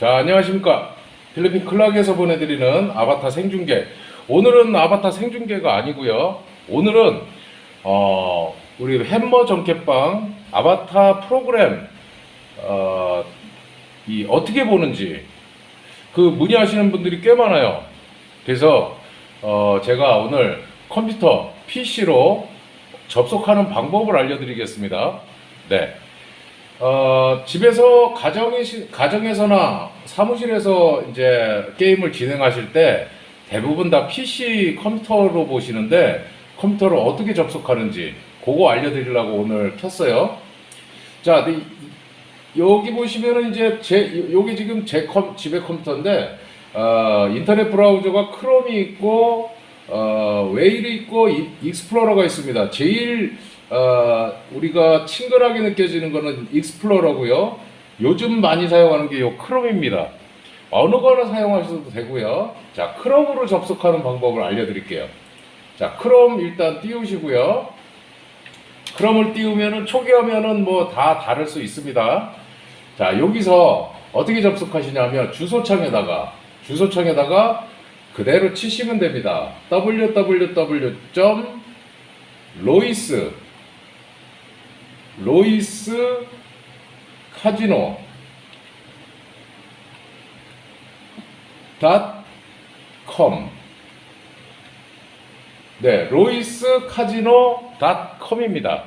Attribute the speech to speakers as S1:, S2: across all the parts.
S1: 자, 안녕하십니까. 필리핀 클락에서 보내드리는 아바타 생중계. 오늘은 아바타 생중계가 아니고요. 오늘은 어, 우리 햄머 전켓방 아바타 프로그램 어, 이 어떻게 보는지 그 문의하시는 분들이 꽤 많아요. 그래서 어, 제가 오늘 컴퓨터 PC로 접속하는 방법을 알려드리겠습니다. 네. 어, 집에서 가정이 가정에서나 사무실에서 이제 게임을 진행하실 때 대부분 다 PC 컴퓨터로 보시는데 컴퓨터를 어떻게 접속하는지 그거 알려드리려고 오늘 켰어요. 자, 네, 여기 보시면은 이제 제 여기 지금 제 컴, 집의 컴퓨터인데 어, 인터넷 브라우저가 크롬이 있고 어, 웨일이 있고 이- 익스플로러가 있습니다. 제일 어, 우리가 친근하게 느껴지는 거는 익스플로러고요. 요즘 많이 사용하는 게 요 크롬입니다. 어느 거나 사용하셔도 되고요. 자, 크롬으로 접속하는 방법을 알려드릴게요. 자, 크롬 일단 띄우시고요. 크롬을 띄우면은 초기 화면은 뭐 다 다를 수 있습니다. 자, 여기서 어떻게 접속하시냐면 주소창에다가 주소창에다가 그대로 치시면 됩니다. www.lois 로이스 카지노 닷컴 네, 로이스 카지노 닷컴입니다.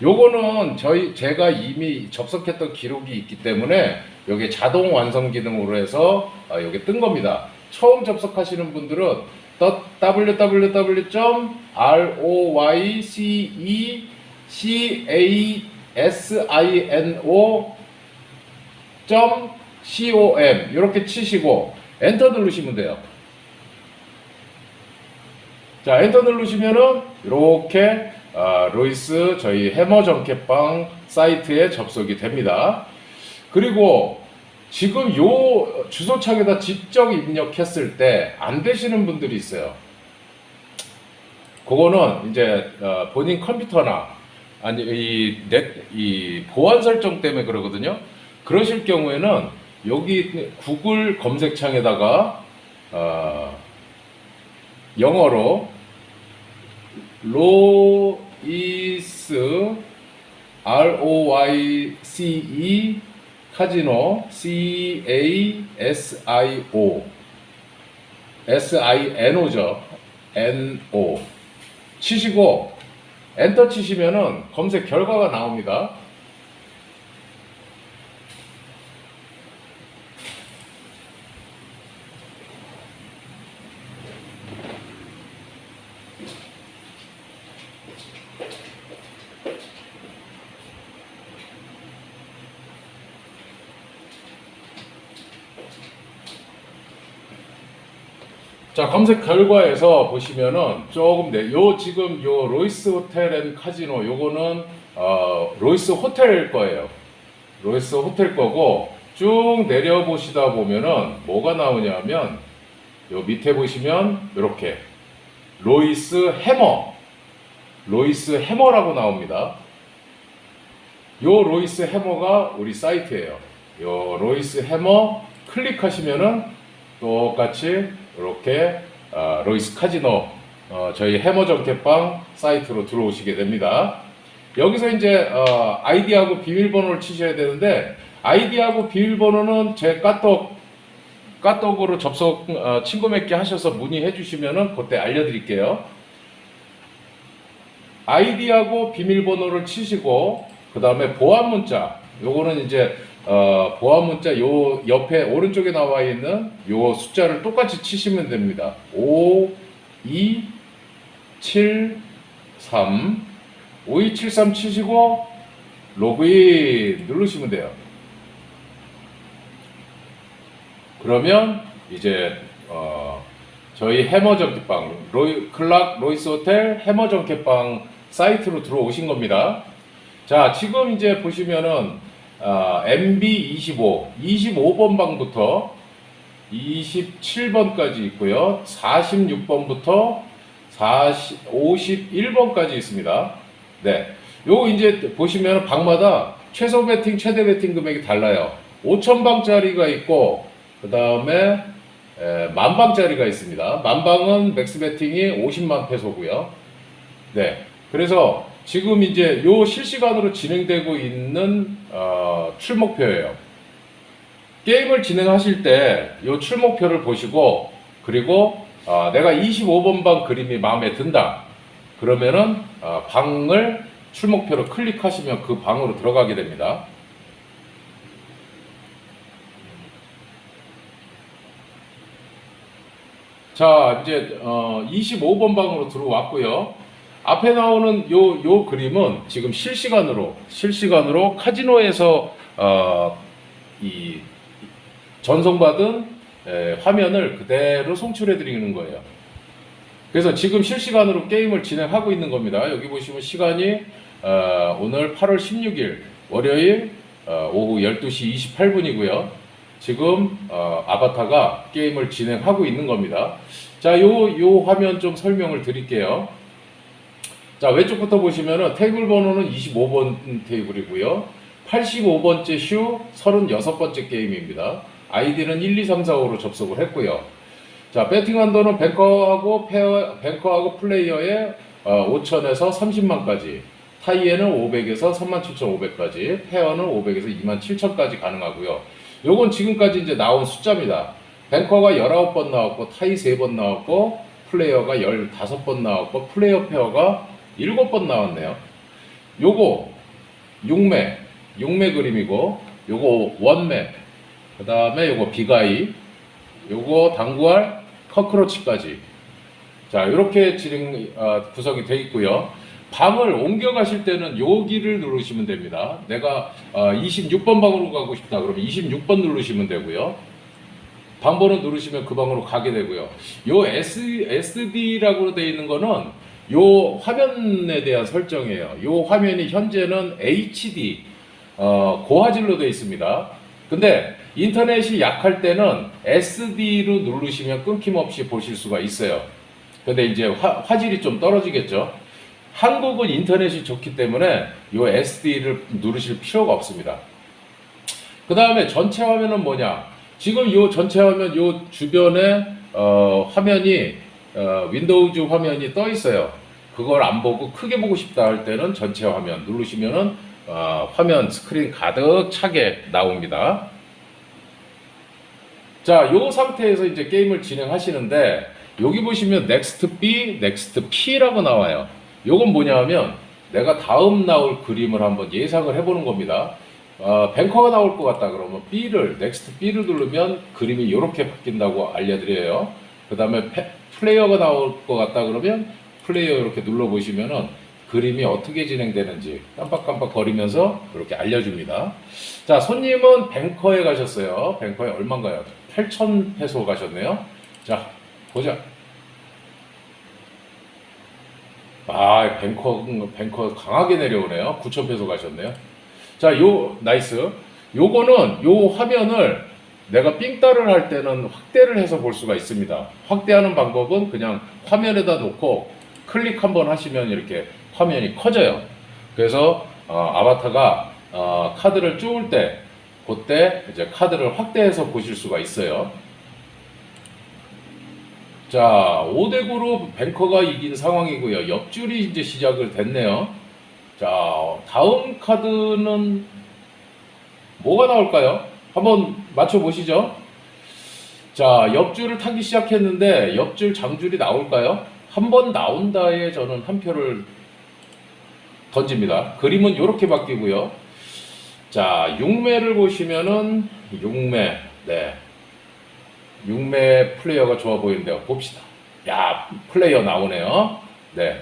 S1: 요거는 저희 제가 이미 접속했던 기록이 있기 때문에 여기 자동 완성 기능으로 해서 아, 여기 뜬 겁니다. 처음 접속하시는 분들은 www.roycecasino.com 이렇게 치시고 엔터 누르시면 돼요. 자, 엔터 누르시면은 이렇게 아, 로이스 저희 해머 전켓방 사이트에 접속이 됩니다. 그리고 지금 요 주소창에다 직접 입력했을 때 안 되시는 분들이 있어요. 그거는 이제 어, 본인 컴퓨터나 아니 이, 넷, 이 보안 설정 때문에 그러거든요. 그러실 경우에는 여기 구글 검색창에다가 어, 영어로 로이스 R O Y C E 카지노 C A S I O S I N O죠. N O 치시고 엔터 치시면은 검색 결과가 나옵니다. 자 검색 결과에서 보시면은 조금 네, 요 지금 요 로이스 호텔 앤 카지노 요거는 어, 로이스 호텔 거예요. 로이스 호텔 거고 쭉 내려 보시다 보면은 뭐가 나오냐면 요 밑에 보시면 이렇게 로이스 해머 로이스 해머라고 나옵니다. 요 로이스 해머가 우리 사이트예요. 요 로이스 해머 클릭하시면은 똑같이 이렇게 어, 로이스 카지노 어, 저희 해머 전켓방 사이트로 들어오시게 됩니다. 여기서 이제 어, 아이디하고 비밀번호를 치셔야 되는데 아이디하고 비밀번호는 제 카톡 카톡으로 접속 어, 친구 맺기 하셔서 문의해 주시면은 그때 알려드릴게요. 아이디하고 비밀번호를 치시고 그 다음에 보안 문자 요거는 이제 어, 보안 문자 요 옆에 오른쪽에 나와 있는 요 숫자를 똑같이 치시면 됩니다. 5 2 7 3 5273 치시고 로그인 누르시면 돼요. 그러면 이제 어, 저희 해머 전켓방 로이 클락 로이스 호텔 해머 전켓방 사이트로 들어오신 겁니다. 자 지금 이제 보시면은 어, MB25 25번 방부터 27번까지 있고요. 46번부터 40, 51번까지 있습니다. 네. 요 이제 보시면 방마다 최소 베팅, 최대 베팅 금액이 달라요. 5,000방짜리가 있고 그 다음에 만방짜리가 있습니다. 만방은 맥스 베팅이 50만 페소고요. 네. 그래서 지금 이제 요 실시간으로 진행되고 있는 어, 출목표예요. 게임을 진행하실 때 요 출목표를 보시고 그리고 어, 내가 25번 방 그림이 마음에 든다. 그러면은 어, 방을 출목표로 클릭하시면 그 방으로 들어가게 됩니다. 자, 이제 어, 25번 방으로 들어왔고요. 앞에 나오는 요, 요 그림은 지금 실시간으로 실시간으로 카지노에서 어, 이 전송받은 에, 화면을 그대로 송출해 드리는 거예요. 그래서 지금 실시간으로 게임을 진행하고 있는 겁니다. 여기 보시면 시간이 어, 오늘 8월 16일 월요일 어, 오후 12시 28분이고요. 지금 어, 아바타가 게임을 진행하고 있는 겁니다. 자, 요, 요 화면 좀 설명을 드릴게요. 자, 왼쪽부터 보시면은 테이블 번호는 25번 테이블이고요. 85번째 슈, 36번째 게임입니다. 아이디는 1, 2, 3, 4, 5로 접속을 했고요. 자, 배팅 한도는 뱅커하고 페어, 뱅커하고 플레이어의 어, 5천에서 30만까지, 타이에는 500에서 37,500까지, 페어는 500에서 27,000까지 가능하고요. 요건 지금까지 이제 나온 숫자입니다. 뱅커가 19번 나왔고, 타이 3번 나왔고, 플레이어가 15번 나왔고, 플레이어 페어가 7번 나왔네요. 요거 6매, 6매 그림이고, 요거 원매, 그 다음에 요거 비가이, 요거 당구알, 커크로치까지. 자, 이렇게 진행, 어, 구성이 되어 있고요. 방을 옮겨 가실 때는 여기를 누르시면 됩니다. 내가 어, 26번 방으로 가고 싶다 그러면 26번 누르시면 되고요. 방번호 누르시면 그 방으로 가게 되고요. 요 S, SD라고 되어 있는 거는 요 화면에 대한 설정이에요. 요 화면이 현재는 HD 어, 고화질로 되어 있습니다. 근데 인터넷이 약할 때는 SD로 누르시면 끊김없이 보실 수가 있어요. 근데 이제 화, 화질이 좀 떨어지겠죠. 한국은 인터넷이 좋기 때문에 요 SD를 누르실 필요가 없습니다. 그 다음에 전체 화면은 뭐냐? 지금 요 전체 화면 요 주변에 어, 화면이 어, 윈도우즈 화면이 떠 있어요. 그걸 안 보고 크게 보고 싶다 할 때는 전체 화면 누르시면은 어, 화면 스크린 가득 차게 나옵니다. 자, 요 상태에서 이제 게임을 진행하시는데 여기 보시면 Next B, Next P라고 나와요. 요건 뭐냐면 내가 다음 나올 그림을 한번 예상을 해보는 겁니다. 어, 뱅커가 나올 것 같다 그러면 B를 Next B를 누르면 그림이 이렇게 바뀐다고 알려드려요. 그 다음에 플레이어가 나올 것 같다 그러면 플레이어 이렇게 눌러 보시면은 그림이 어떻게 진행되는지 깜빡깜빡 거리면서 이렇게 알려줍니다. 자, 손님은 뱅커에 가셨어요. 뱅커에 얼마인가요? 8천 페소 가셨네요. 자, 보자. 아, 뱅커, 뱅커 강하게 내려오네요. 9천 페소 가셨네요. 자, 요, 나이스. 요거는, 요 화면을 내가 삥따를 할 때는 확대를 해서 볼 수가 있습니다. 확대하는 방법은 그냥 화면에다 놓고 클릭 한번 하시면 이렇게 화면이 커져요. 그래서, 어, 아바타가, 어, 카드를 쪼을 때, 그때 이제 카드를 확대해서 보실 수가 있어요. 자, 5대 9로 뱅커가 이긴 상황이고요. 옆줄이 이제 시작을 됐네요. 자, 다음 카드는 뭐가 나올까요? 한번 맞춰보시죠. 자, 옆줄을 타기 시작했는데 옆줄 장줄이 나올까요? 한 번 나온다에 저는 한 표를 던집니다. 그림은 이렇게 바뀌고요. 자, 6매를 보시면은 6매, 네. 6매 플레이어가 좋아 보이는데요. 봅시다. 야, 플레이어 나오네요. 네.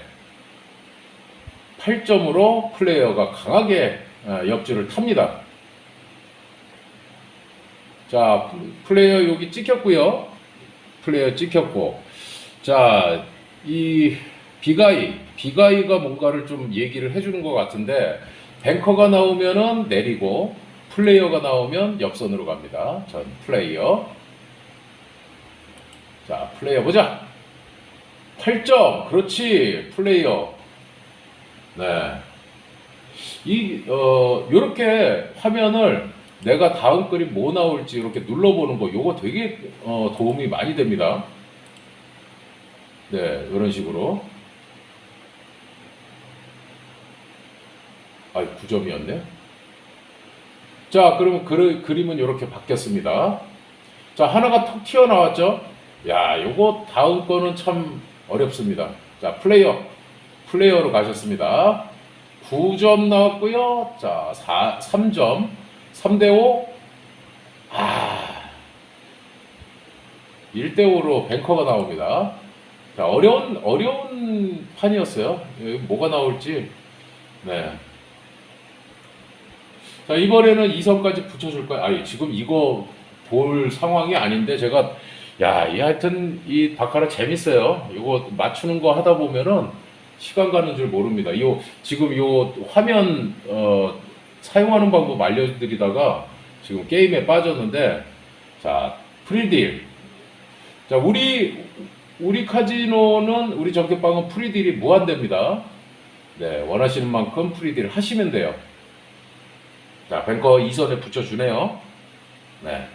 S1: 8점으로 플레이어가 강하게 어, 옆줄을 탑니다. 자, 플레이어 여기 찍혔고요. 플레이어 찍혔고. 자, 이 비가이, 비가이가 뭔가를 좀 얘기를 해주는 것 같은데, 뱅커가 나오면은 내리고, 플레이어가 나오면 옆선으로 갑니다. 전 플레이어. 자, 플레이어 보자. 8점. 그렇지. 플레이어. 네. 이, 어, 요렇게 화면을 내가 다음 그림 뭐 나올지 이렇게 눌러보는 거 요거 되게 어, 도움이 많이 됩니다. 네, 이런 식으로. 아, 9점이었네. 자, 그러면 그, 그림은 이렇게 바뀌었습니다. 자, 하나가 톡 튀어나왔죠? 야, 요거 다음 거는 참 어렵습니다. 자, 플레이어. 플레이어로 가셨습니다. 9점 나왔고요. 자, 4, 3점. 3대5. 아. 1대5로 뱅커가 나옵니다. 자, 어려운, 어려운 판이었어요. 여기 뭐가 나올지. 네. 자, 이번에는 2선까지 붙여줄 거예요. 아니, 지금 이거 볼 상황이 아닌데, 제가, 야, 이 하여튼, 이 바카라 재밌어요. 이거 맞추는 거 하다 보면은 시간 가는 줄 모릅니다. 요, 지금 요 화면, 어, 사용하는 방법 알려드리다가 지금 게임에 빠졌는데, 자, 프리딜. 자, 우리, 우리 카지노는, 우리 전켓방은 프리딜이 무한대입니다. 네, 원하시는 만큼 프리딜 하시면 돼요. 자, 뱅커 2선에 붙여주네요. 네.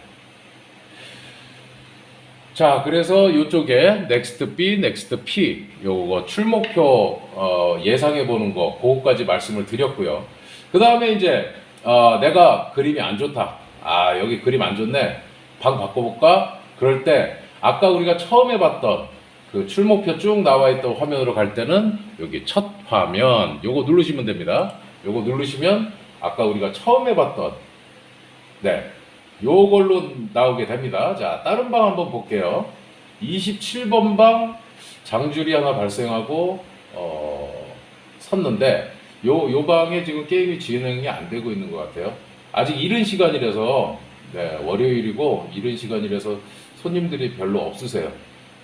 S1: 자, 그래서 이쪽에 넥스트 B, 넥스트 P 요거 출목표 어, 예상해 보는 거 그거까지 말씀을 드렸고요. 그 다음에 이제 어, 내가 그림이 안 좋다. 아 여기 그림 안 좋네. 방 바꿔볼까? 그럴 때 아까 우리가 처음에 봤던 그 출목표 쭉 나와 있던 화면으로 갈 때는 여기 첫 화면 요거 누르시면 됩니다. 요거 누르시면 아까 우리가 처음에 봤던 네 요걸로 나오게 됩니다. 자, 다른 방 한번 볼게요. 27번 방 장줄이 하나 발생하고 어, 섰는데 요, 요 방에 지금 게임이 진행이 안 되고 있는 것 같아요. 아직 이른 시간이라서 네, 월요일이고 이른 시간이라서 손님들이 별로 없으세요.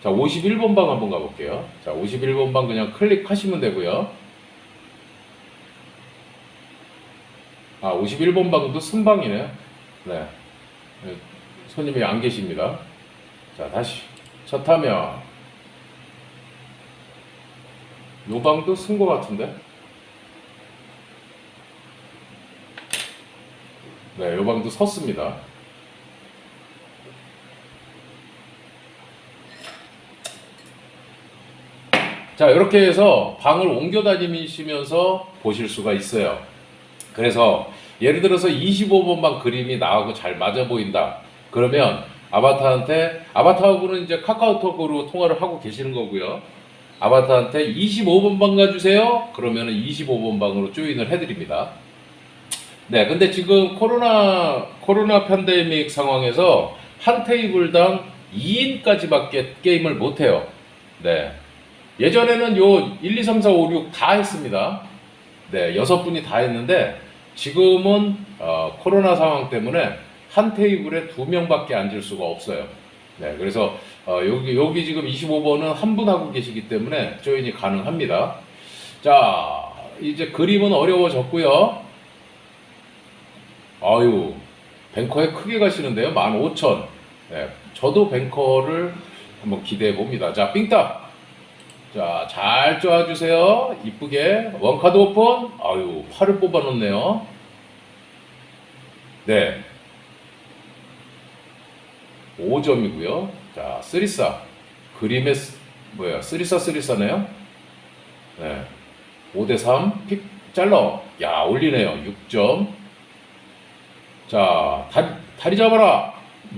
S1: 자, 51번 방 한번 가볼게요. 자, 51번 방 그냥 클릭하시면 되고요. 아, 51번 방도 순방이네요. 네. 네, 손님이 안 계십니다. 자, 다시 첫 화면. 요 방도 쓴 것 같은데? 네, 요 방도 섰습니다. 자, 이렇게 해서 방을 옮겨 다니시면서 보실 수가 있어요. 그래서 예를 들어서 25번 방 그림이 나하고 잘 맞아 보인다. 그러면 아바타한테 아바타하고는 이제 카카오톡으로 통화를 하고 계시는 거고요. 아바타한테 25번 방 가주세요. 그러면은 25번 방으로 조인을 해드립니다. 네, 근데 지금 코로나 코로나 팬데믹 상황에서 한 테이블당 2인까지밖에 게임을 못 해요. 네. 예전에는 요 1, 2, 3, 4, 5, 6 다 했습니다. 네, 여섯 분이 다 했는데 지금은 어, 코로나 상황 때문에 한 테이블에 두 명밖에 앉을 수가 없어요. 네, 그래서 어, 여기 여기 지금 25번은 한 분 하고 계시기 때문에 조인이 가능합니다. 자, 이제 그림은 어려워졌고요. 아유, 뱅커에 크게 가시는데요. 15,000. 네, 저도 뱅커를 한번 기대해 봅니다. 자, 삥딱. 자, 잘 쪼아주세요. 이쁘게. 원카드 오픈. 아유, 팔을 뽑아놓네요. 네. 5점이고요. 자, 쓰리싸. 그림의, 쓰- 뭐야, 쓰리싸 쓰리싸네요. 네. 5대3. 픽, 잘라. 야, 올리네요. 6점. 자, 다리, 다리 잡아라.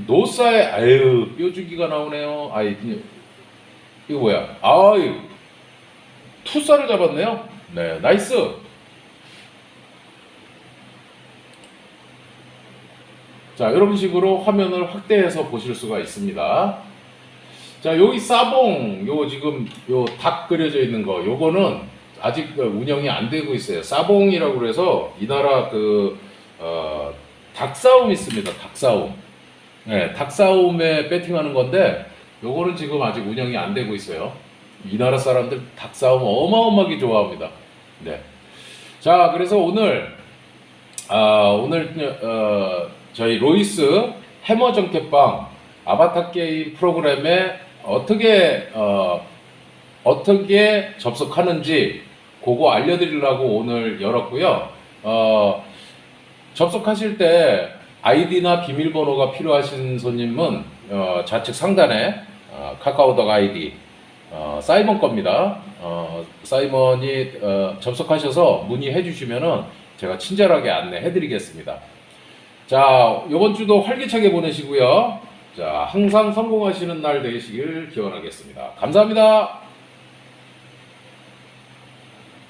S1: 노사에, 아유, 뼈주기가 나오네요. 아이, 이거 뭐야? 아유, 투사를 잡았네요. 네, 나이스. 자, 이런 식으로 화면을 확대해서 보실 수가 있습니다. 자, 여기 사봉, 요 지금 요 닭 그려져 있는 거, 요거는 아직 그 운영이 안 되고 있어요. 사봉이라고 그래서 이 나라 그, 어, 닭싸움 있습니다. 닭싸움. 네, 닭싸움에 배팅하는 건데, 요거는 지금 아직 운영이 안 되고 있어요. 이 나라 사람들 닭싸움 어마어마하게 좋아합니다. 네. 자, 그래서 오늘, 아, 오늘, 어, 저희 로이스 해머 정켓방 아바타 게임 프로그램에 어떻게, 어, 어떻게 접속하는지 그거 알려드리려고 오늘 열었고요. 어, 접속하실 때 아이디나 비밀번호가 필요하신 손님은 어, 좌측 상단에 어, 카카오톡 아이디 어, 사이먼 겁니다. 어, 사이먼이 어, 접속하셔서 문의해 주시면은 제가 친절하게 안내해 드리겠습니다. 자, 이번 주도 활기차게 보내시고요. 자, 항상 성공하시는 날 되시길 기원하겠습니다. 감사합니다.